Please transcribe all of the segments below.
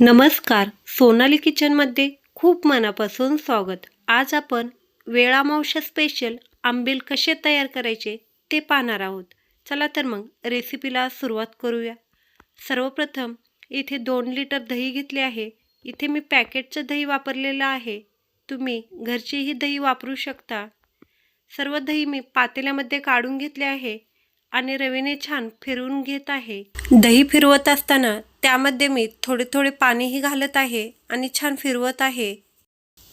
नमस्कार. सोनाली किचनमध्ये खूप मनापासून स्वागत. आज आपण वेळामावशा स्पेशल आंबील कसे तयार करायचे ते पाहणार आहोत. चला तर मग रेसिपीला सुरुवात करूया. सर्वप्रथम इथे दोन लिटर दही घेतले आहे. इथे मी पॅकेटचं दही वापरलेलं आहे. तुम्ही घरचीही दही वापरू शकता. सर्व दही मी पातेल्यामध्ये काढून घेतले आहे. आणि रवीने छान फिरवून घेत आहे. दही फिरवत असताना त्यामध्ये मी थोडे थोडे पाणीही घालत आहे आणि छान फिरवत आहे.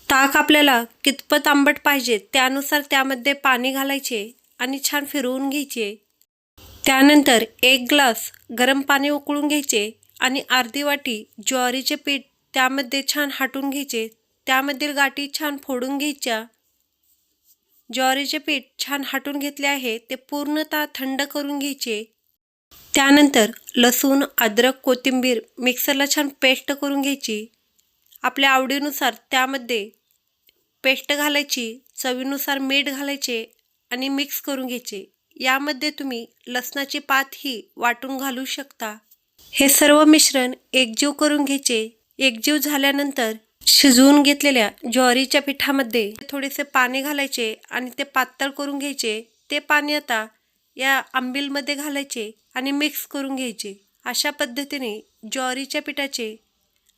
ताक आपल्याला कितपत आंबट पाहिजे त्यानुसार त्यामध्ये पाणी घालायचे आणि छान फिरवून घ्यायचे. त्यानंतर एक ग्लास गरम पाणी उकळून घ्यायचे आणि अर्धी वाटी ज्वारीचे पीठ त्यामध्ये छान हाटून घ्यायचे. त्यामधील गाठी छान फोडून घ्यायच्या ज्वारीचे पीठ छान हाटून घेतले आहे ते पूर्णतः थंड करून घ्यायचे. त्यानंतर लसूण अद्रक कोथिंबीर मिक्सरला छान पेस्ट करून घ्यायची. आपल्या आवडीनुसार त्यामध्ये पेस्ट घालायची चवीनुसार मीठ घालायचे आणि मिक्स करून घ्यायचे. यामध्ये तुम्ही लसणाची पातही वाटून घालू शकता. हे सर्व मिश्रण एकजीव करून घ्यायचे. एकजीव झाल्यानंतर शिजवून घेतलेल्या ज्वारीच्या पिठामध्ये थोडेसे पाणी घालायचे आणि ते पातळ करून घ्यायचे. ते पाणी आता या आंबीलमध्ये घालायचे आणि मिक्स करून घ्यायचे. अशा पद्धतीने ज्वारीच्या पिठाचे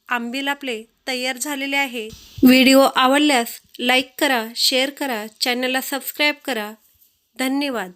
आंबील आपले तयार झालेले आहे. व्हिडिओ आवडल्यास लाईक करा शेअर करा चॅनलला सबस्क्राईब करा. धन्यवाद.